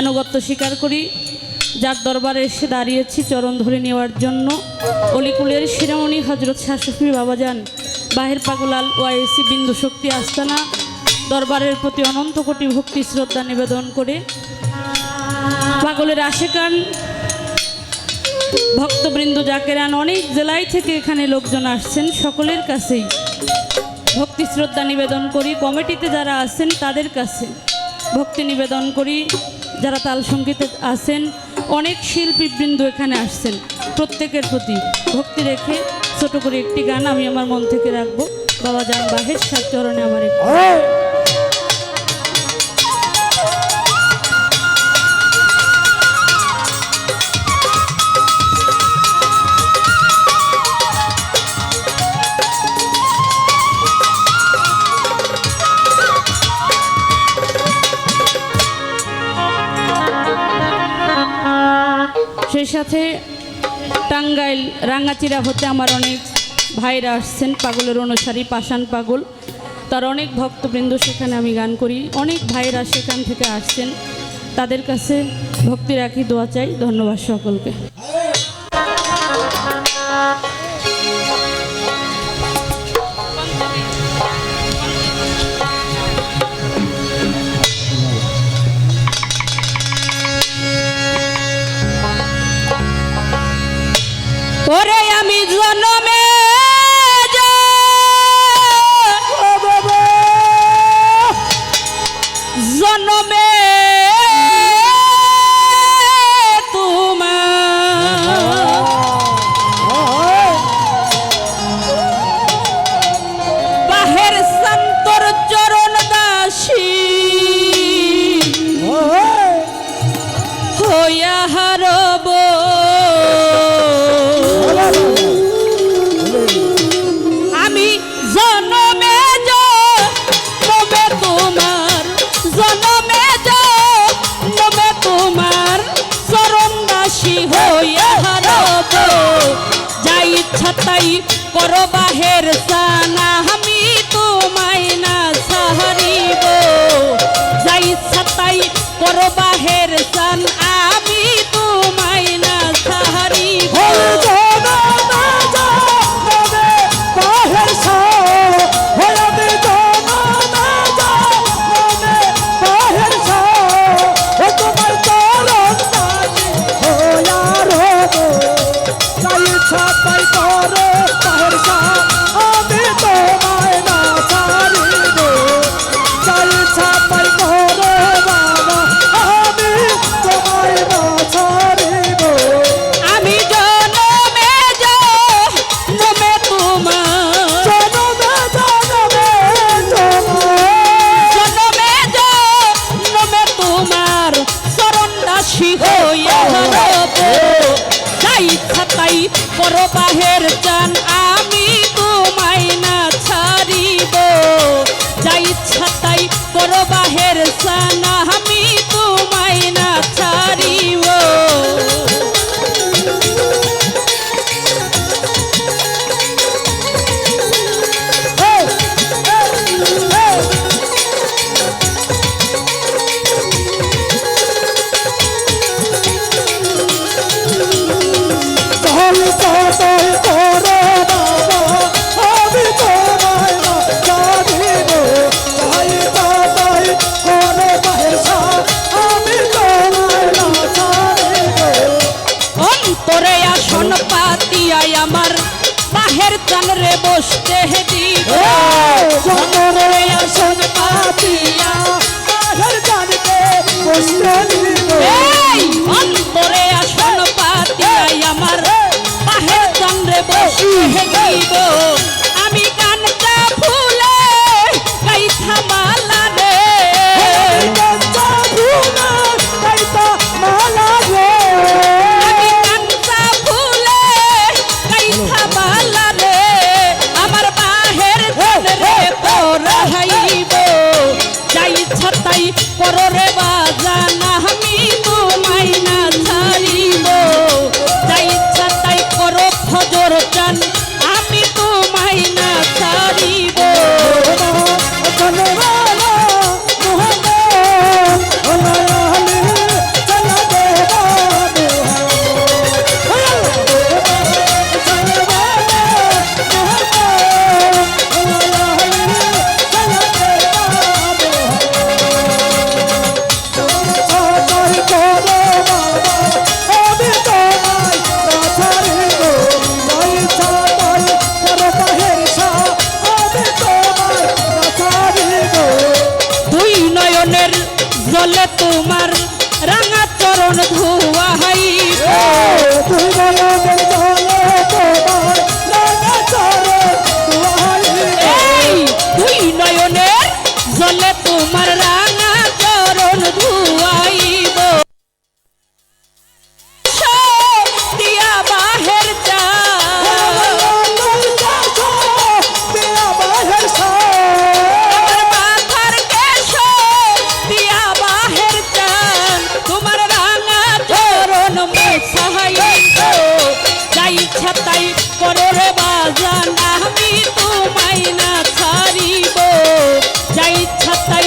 আনুগত্য স্বীকার করি। যার দরবারে এসে দাঁড়িয়েছি চরণ ধরে নেওয়ার জন্য। অলিকুলের শিরামণি হজরত শাসফি বাবাজান, বাহের পাগলাল ওয়াইসি বিন্দু শক্তি আস্তানা, দরবারের প্রতি অনন্ত কোটি ভক্তি শ্রদ্ধা নিবেদন করে। পাগলের আশেকান ভক্তবৃন্দ জাকেরান, অনেক জেলায় থেকে এখানে লোকজন আসছেন সকলের কাছেই। ভক্তি শ্রদ্ধা নিবেদন করি। কমিটিতে যারা আছেন তাদের কাছে। ভক্তি নিবেদন করি। যারা তাল সঙ্গীতে আছেন, অনেক শিল্পীবৃন্দ এখানে আসছেন, প্রত্যেকের প্রতি ভক্তি রেখে ছোট করে একটি গান আমি আমার মন থেকে রাখব। বাবা যান বাহের সাত চরণে আমার একটি সেই সাথে টাঙ্গাইল রাঙ্গাচিরা হতে আমার অনেক ভাইরা আসছেন, পাগলের অনুসারী, পাষাণ পাগল। তার অনেক ভক্তবৃন্দ সেখানে আমি গান করি। অনেক ভাইরা সেখান থেকে আসছেন। তাদের কাছে ভক্তি রাখি দোয়া চাই। ধন্যবাদ সকলকে। ore তাই করো বাহের সানা আমি তোমায় না সাহারিব। যাই ইচ্ছা তাই করো বাহের ছাতাই করো চরণের জলে তোমার রাঙা চরণ ধোয়া হাই করো রে বাজান আমি তোমায় না ছাড়িব। যাই ইচ্ছা তাই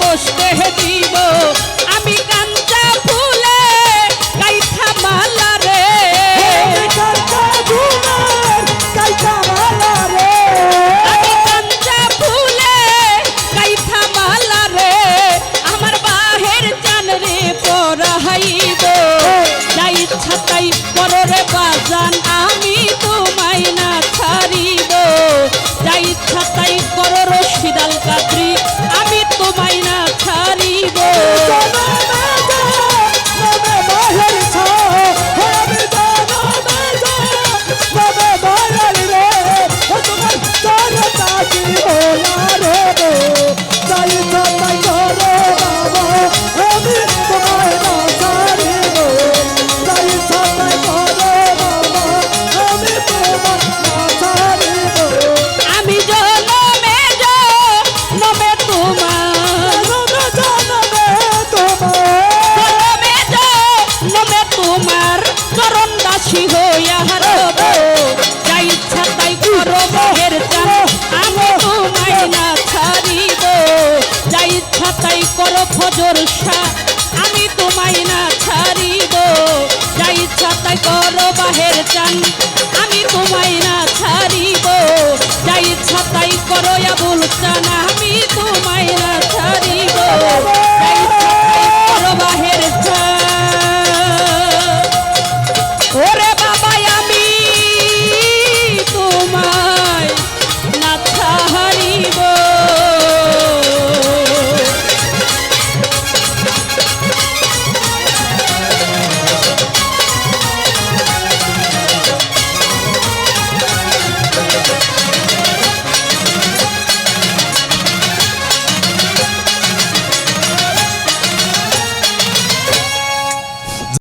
বসতে দিব। বিরহের চান আমি তোমায় না ছাড়িব। যাই ইচ্ছা তাই করো আবুল চানা